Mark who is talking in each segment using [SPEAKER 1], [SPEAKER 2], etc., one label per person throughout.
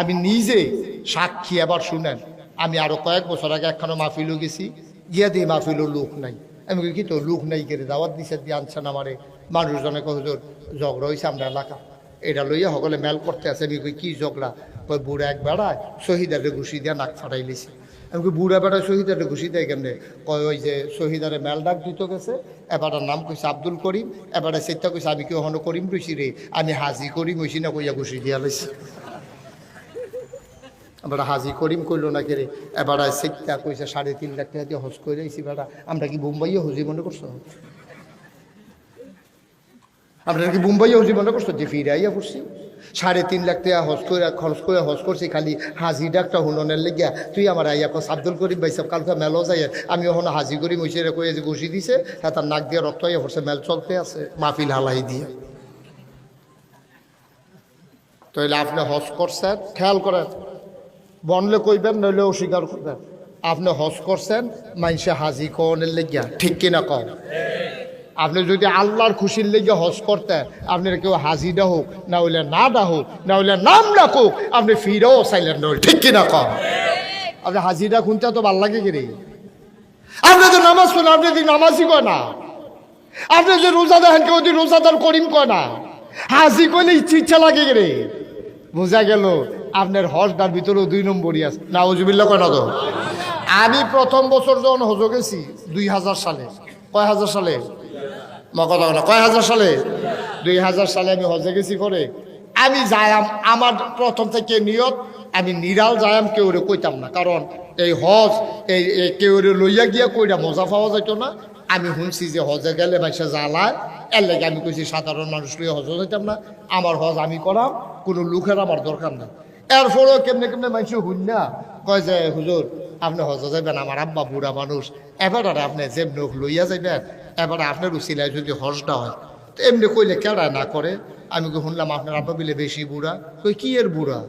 [SPEAKER 1] আমি নিজে সাক্ষী এবার শুনেন। আমি আরও কয়েক বছর আগে একখানো মাহফিলও গেছি গিয়া দিয়ে মাহফিলও লোক নাই। আমি কি তো লোক নাই কেড়ে দাওয়াত দিছে দিয়ে আনছেন আমারে? মানুষজনে কহজোর ঝগড়া হয়েছে আমরা এলাকা। এটা লইয়া সকলে মেল করতে আছে। আমি কই, কি ঝগড়া? কই বুড়া এক বেড়ায় শহীদারে ঘুষি দিয়া নাক ফাটাই লিছে। আমি বুড়া বেড়া শহীদারে ঘুষি দেয় কেমনে? কয় ওই যে শহীদারে মেল ডাক দিত গেছে এবারের নাম কইছে আব্দুল করিম এবারে সেটা কইছে আমি কি ওখানে করিম রইছি রে? আমি হাজি করিম হইছি না কইয়া ঘুষি দিয়া লইছি এবার হাজি করিম কইলো না কে এবার সেটা কইছে সাড়ে তিন লাখ টাকা দিয়ে হজ করে আইছি বেড়া আমরা কি মুম্বাইয়ে হজি মনে করছ? আপনারা কি মুম্বাইয়ে হজি মনে করছ? যে ফিরে আইয়া পড়ছি। সাড়ে তিন লাখ টাকা হজ করে খরচ করে হজ করছি, খালি হাজি ডাকটা হুননের লেগিয়া তুই আমার আইয়া কস, আব্দুল করিম ভাই সব কালকে মেলও যাই আমি ওখানে হাজি করিম হইছে রে কয়ে যে ঘুষি দিছে হ্যাঁ তার নাক দিয়ে রক্ত আইয়া পড়ছে, মেল চলতে আছে, মাহফিল হালাই দিয়ে। তাহলে আপনি হজ করছেন, খেয়াল করেন। বনলে কইবেন নইলে অস্বীকার করবেন। আপনি হজ করছেন মানুষে হাজি কনের লেগিয়া, ঠিক কিনা কন আপনি যদি আল্লাহর খুশির লেগে হজ করতেন আপনার কেউ হাজিটা হোক, না হইলে না ডা হোক, না হইলে নাম ডাকুক আপনি ফিরেও চাইলেন নয় ঠিক কিনা কন আপনি হাজিটা খুনতে তো ভালো লাগে কিরে? আপনি তো নামাজ পড়েন, আপনি যদি নামাজই কয় না? আপনি যে রোজা দেখেন, কেউ যদি রোজাদার করিম কয় না? হাজি কইলে ইচ্ছে ইচ্ছা লাগে রে বোঝা গেল আপনার হজটার ভিতরেও দুই নম্বরই আছে। না ওজুবিল্লা কয় না তো? আমি প্রথম বছর যখন হজ গেছি, দুই হাজার সালে। কয় হাজার সালে? কথা কয় হাজার সালে? দুই হাজার সালে আমি হজে গেছি করে আমি যায়াম, আমার প্রথম থেকে নিয়ত, আমি নিরাল যায়াম, কেউ কইতাম না। কারণ এই হজ, এই কেউ লইয়া গিয়া কইরা মজা পাওয়া যেত না। আমি শুনছি যে হজে গেলে মাইসে জ্বালায়। এর লাগে আমি কইছি সাধারণ মানুষ লইয়া হজ যাইতাম না। আমার হজ আমি করাম, কোনো লোকের আমার দরকার নাই। এরপরেও কেমনে কেমনে মানুষ শুন না? কয় যে, হুজুর, আপনি হজ যাইবেন, আমার আব্বা বুড়া মানুষ। এবার আর আপনি যেমনি হোক লইয়া যাইবেন, এবার আপনার উচিলায় যদি হজটা হয়, তো এমনি কইলে কেডা না করে? আমি শুনলাম আপনার আব্বা বিলে বেশি বুড়া। কই, কি এর বুড়া?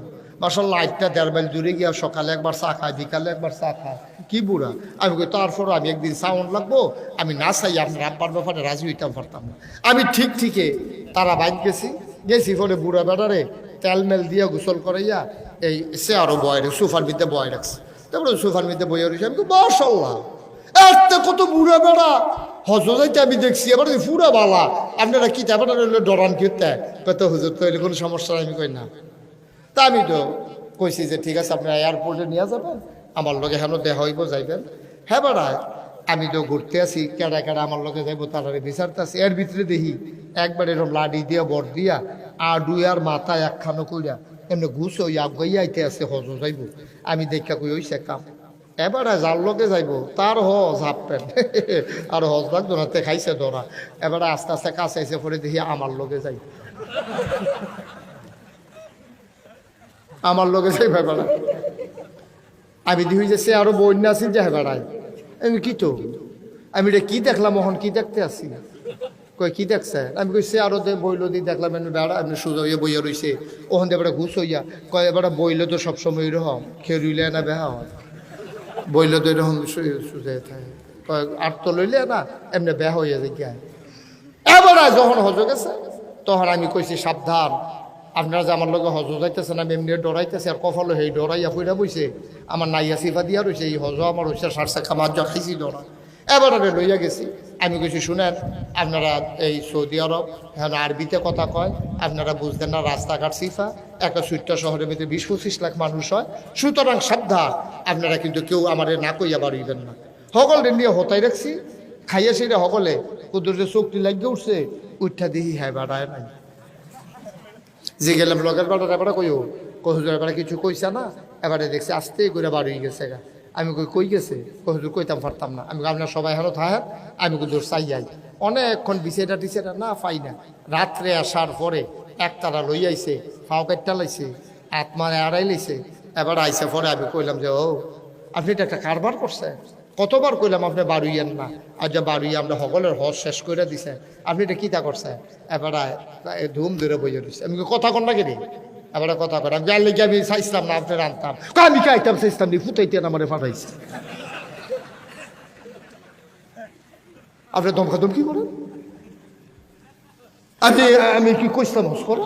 [SPEAKER 1] মাসাল লাইটটা দেড় মাইল দূরে গিয়া সকালে একবার চা খায়, বিকালে একবার চা খায়। কি বুড়া? আমি কই তারপর আমি একদিন সাউন্ড লাগবো, আমি না চাই আপনার আব্বার ব্যাপারে রাজি হইতাম পারতাম না। আমি ঠিক ঠিকই তারা বাইক গেছি গেছি ফলে বুড়া বেড়ারে তেল মেল দিয়ে গোসল করাইয়া এই সে আরও বয় সোফার মধ্যে বয় রাখছে। তারপরে সোফার মধ্যে বইয়া রয়েছে আমি বসল্লাহ এত কত বুড়া বেড়া। হজ যাইতে আমি দেখছি এবার ফুরা বালা। আপনারা কি তারপরে হইলে ডরান কিনতে কত হুজুর তো হইলে কোনো সমস্যা আমি কই না। তা আমি তো কইছি যে, ঠিক আছে আপনারা এয়ারপোর্টে নিয়ে যাবেন, আমার লগে হেন দেখা হইব, যাইবেন। হ্যাঁ বেড়ায় আমি তো ঘুরতে আসি, কেডা কেডা আমার লগে যাইবো, তারারে বিচারতে আসি। এর ভিতরে দেখি, একবার এরকম লাডি দিয়া বর দিয়া আর মাথা একখানো কইরা এমনি ঘুষ ওই আগাইয়া আইতে আছে হজ যাইব। আমি দেখা কই ওইছে কাম। এবারে যার লগে যাইব, তার হজ হাফ প্যান্ট আর হজ লাগতো না, তে খাইছে ধরা। এবারে আস্তে আস্তে কাছে আইসে পরে দেখি আমার লগে যাই। আমার লগে যাই বেড়া। আমি দেখি যে সে আরও বন্যা আছিল যে বেড়ায়। আমি কি তো? আমি এটা কি দেখলাম ওখান কি দেখতে আসি? কই কি দেখছে? আমি কই, সে আরও যে বইল দি, দেখলাম এমনি বেড়া, এমনি সোজা হইয়া বইয়া রইছে। ওখান দিয়ে এবারে ঘুষ হইয়া কয় এবারে বইল তো সবসময় এরকম, খেয়ে রইলে না বেহা হয়? বইলে তো এরকম সুজে থাকে। কয় আর তো লইলে না, এমনি বেহা হইয়া যায় গিয়া। এবারে যখন হজ গেছে, তখন আমি কইছি, সাবধান, আপনারা যে আমার লগে হজ যাইতেছেন, আমি এমনি ডরাইতেছে, আর কফল সেই ডরাইয়া ফুইরা বইছে। আমার নাইয়া সিফা দিয়া রয়েছে এই হজ আমার হচ্ছে সারসা খামার খাইছি ডরা এবার লইয়া গেছি। আমি কিছু শুনেন, আপনারা এই সৌদি আরব এখন আরবিতে কথা কয়, আপনারা বুঝতেন না রাস্তাঘাট সিফা, একটা সুইটটা শহরের ভিতরে বিশ পঁচিশ লাখ মানুষ হয়। সুতরাং সাবধান, আপনারা কিন্তু কেউ আমারে না কইয়া বাড়িবেন না। সকল নিয়ে হতাই রাখছি, খাইয়া সেটা কুদুর যে চোখটি লাগিয়ে উঠছে, উঠা দেখি হ্যাঁ বাড়ায় নাই। যে গেলাম লগের বেড়া এবারে কইও কহুজুর এবারে কিছু কইছে না, এবারে দেখছি আস্তে করে বাড়ি গেছে গা। আমি কই কই গেছে? কহুজুর কইতাম পারতাম না। আমি আপনার সবাই হেন থাকেন? আমি কুদুর চাই যাই অনেকক্ষণ বিছেটা টিছেটা না পাই না। রাত্রে আসার পরে এক তারা লই আইছে ফাও কাটটা লাইছে আত্মারে আড়াই লাইছে। এবার আইসে পরে আমি কইলাম যে, ও, আপনি এটা একটা কারবার করছেন। কতবার কইলাম আপনি বাড়ুইয়েন না। আর যে বাড়ুইয়ে আমরা সকলের হজ শেষ করে দিছে। আপনি এটা কিতা করছেন? এবার ধুম ধরে বইয়ে রয়েছে আমি কথা কন না কেন? এবার কথা কর আমি জানলে কি আমি চাইছিলাম না আপনি আনতাম। আমি খাইতাম চাইছিলাম নি? ফুটাইতে আমার পাঠাইছে। আপনি দমকা দমকি করেন? আমি আমি কি কইছিলাম হস করো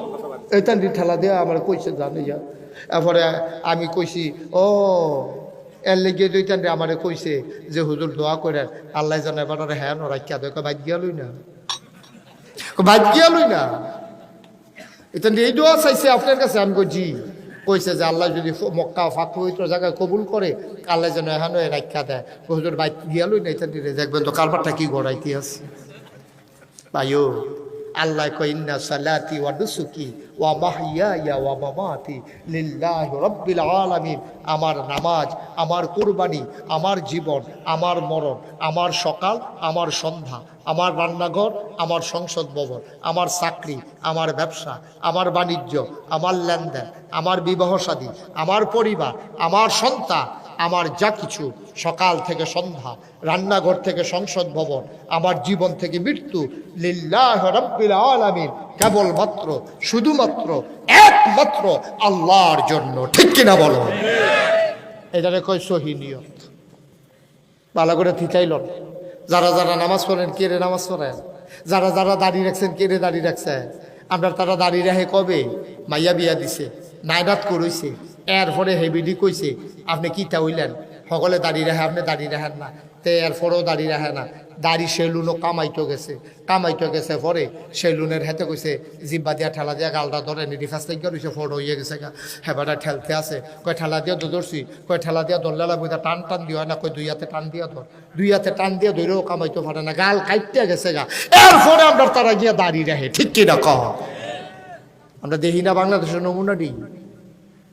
[SPEAKER 1] এটা ঠেলা দিয়ে আমার কইছে, জানে যা। এরপরে আমি কইছি, ও, এর লেগে দুইটান আমারে কইছে যে হুজুর দোয়া করে আল্লাহ জানে এবার হ্যাঁ নরাইকা দেখো বাদ গিয়ালই না বাদ গিয়ালই না এটা এই দোয়া চাইছে আপনার কাছে, আমি জি। কইছে যে আল্লাহ যদি মক্কা ফাঁক পবিত্র জায়গায় কবুল করে আল্লাহ যেন এখানে রাখা দেয়। হুজুর বাইক গিয়ালই না এটা দিয়ে দেখবেন তো কারবারটা কি গড়াইতে আছে। ভাইও, আল্লাহ কইন্না সালাতি ওয়া নুসুকি আমার নামাজ, আমার কুরবানি, আমার জীবন, আমার মরণ, আমার সকাল, আমার সন্ধ্যা, আমার রান্নাঘর, আমার সংসদ ভবন, আমার চাকরি, আমার ব্যবসা, আমার বাণিজ্য, আমার লেনদেন, আমার বিবাহ সাদী, আমার পরিবার, আমার সন্তান আমার যা কিছু, সকাল থেকে সন্ধ্যা, রান্নাঘর থেকে সংসদ ভবন, আমার জীবন থেকে মৃত্যু, লিল্লাহ রব্বিল আলামিন, কেবলমাত্র, শুধুমাত্র, একমাত্র আল্লাহর জন্য। ঠিক কিনা বলো? এটারে কয় সহি নিয়ত। ভালো করে থিচাইল। যারা যারা নামাজ পড়েন, কে রে নামাজ পড়েন? যারা যারা দাঁড়িয়ে রাখছেন, কে রে দাঁড়িয়ে রাখছেন? আপনার তারা দাঁড়িয়ে রাখে কবে? মাইয়া বিয়া দিছে নাইরাত করইছে এরপরে হেবিডি কইছে, আপনি কিতা হইলেন? সকলে দাড়ি রাখে আপনি দাড়ি রাখেন না। তে এরপরেও দাড়ি রাখে না। দাড়ি সেলুনও কামাইতো গেছে। কামাইতো গেছে পরে সেলুনের হাতে কইছে, জিব্বা দিয়া ঠেলা দিয়া গালটা ধরে নিডি ফার্স্ট থেকে রয়েছে ফটো হয়ে গেছে গা। হেবাটা ঠেলতে আছে। কয়, ঠেলা দিয়া তো ধরছি। কয়, ঠেলা দিয়া ধরলে লাগবে তা টান টান দিয়া হয় না? কয়, দুই হাতে টান দিয়া ধর। দুই হাতে টান দিয়া ধরেও কামাইতে পারে না। গাল কাইতে গেছে গা। এরপরে আমরা তারা গিয়া দাড়ি রাখে। ঠিক কিনা কহ আমরা দেখি না বাংলাদেশের নমুনাটি?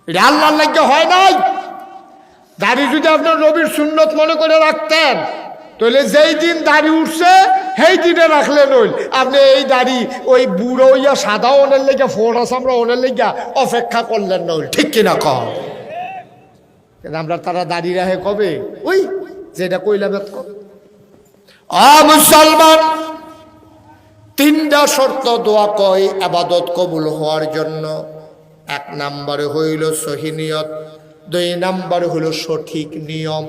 [SPEAKER 1] এটা আল্লাহ লাগে হয় নাই। দাড়ি যদি আপনার রবির সুন্নত মনে করে রাখতেন, তাহলে যেই দিন দাড়ি উঠছে, সেই দিনে রাখলেন ওই আপনি এই দাড়ি, ওই বুড়ো ইয়া সাদা ওনের লেগে আছে আমরা ওনের লেগে অপেক্ষা করলেন না ওই ঠিক কিনা কম আমরা তারা দাঁড়িয়ে রাখে কবে? ওই যেটা কইলাম মুসলমান, তিনটা শর্ত দোয়া কয় আবাদত কবুল হওয়ার জন্য। এক নাম্বারে হইল সহি নিয়ত, দুই নাম্বার হইল সঠিক নিয়ম।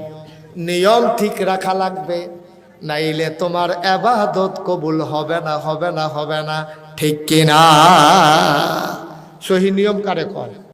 [SPEAKER 1] নিয়ম ঠিক রাখা লাগবে, নাইলে তোমার আবাদত কবুল হবে না হবে না হবে না। ঠিক কিনা? সহি নিয়ম কারে কয়?